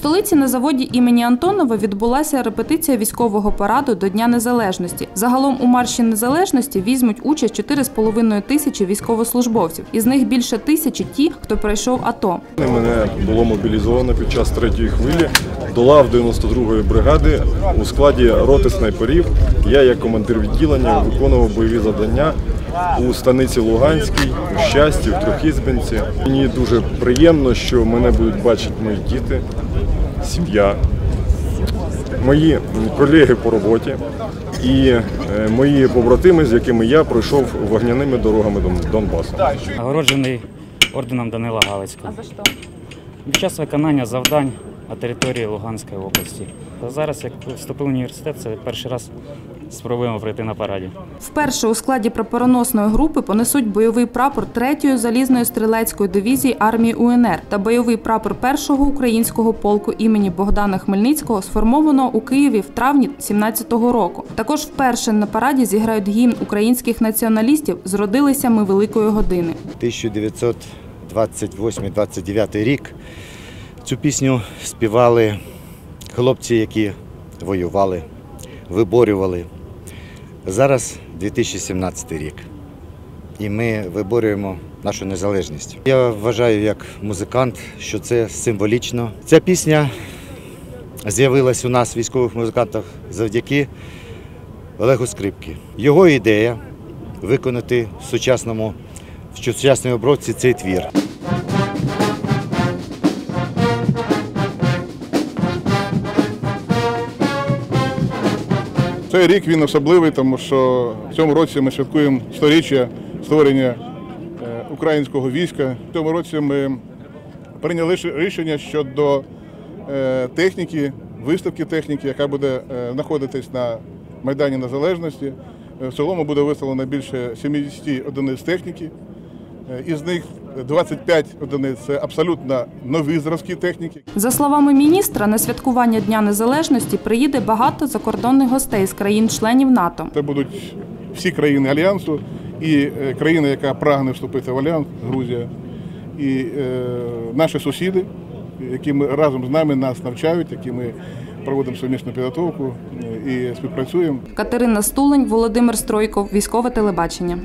столиці на заводі імені Антонова відбулася репетиція військового параду до Дня Незалежності. Загалом у марші незалежності візьмуть участь 4,5 тисячі військовослужбовців. Із них більше тисячі ті, хто пройшов АТО. Мене було мобілізовано під час третьої хвилі до лав 92-ї бригади у складі роти снайперів. Я, як командир відділення, виконував бойові завдання у станиці Луганській, у щасті, в Трьохізбинці. Мені дуже приємно, що мене будуть бачити мої діти, сім'я, мої колеги по роботі і е, мої побратими, з якими я пройшов вогняними дорогами Дон- Донбасу. Нагороджений орденом Данила Галицького. А за що? Під час виконання завдань на території Луганської області. Зараз, як вступив в університет, це перший раз спробуємо пройти на параді. Вперше у складі прапороносної групи понесуть бойовий прапор 3-ї залізної стрілецької дивізії армії УНР та бойовий прапор 1-го українського полку імені Богдана Хмельницького, сформованого у Києві в травні 17-го року. Також вперше на параді зіграють гімн українських націоналістів Зродилися ми великої години. 1928-29 рік цю пісню співали хлопці, які воювали, виборювали. Зараз 2017 рік. І ми виборюємо нашу незалежність. Я вважаю як музикант, що це символічно. Ця пісня з'явилась у нас, військових музикантах, завдяки Олегу Скрипки. Його ідея виконати в сучасному в сучасній обробці цей твір. Цей рік він особливий, тому що в цьому році ми святкуємо сторіччя створення е, українського війська. В цьому році ми прийняли рішення щодо е, техніки, виставки техніки, яка буде е, знаходитись на Майдані Незалежності. В цілому буде виставлено більше 70 одиниць техніки. Із них 25 одиниць це абсолютно нові зразки техніки. За словами міністра, на святкування Дня Незалежності приїде багато закордонних гостей з країн-членів НАТО. Це будуть всі країни Альянсу і е, країна, яка прагне вступити в Альянс, Грузія, і е, наші сусіди, які ми разом з нами нас навчають, які ми проводимо сумісну підготовку е, і співпрацюємо. Катерина Стулень, Володимир Стройков, військове телебачення.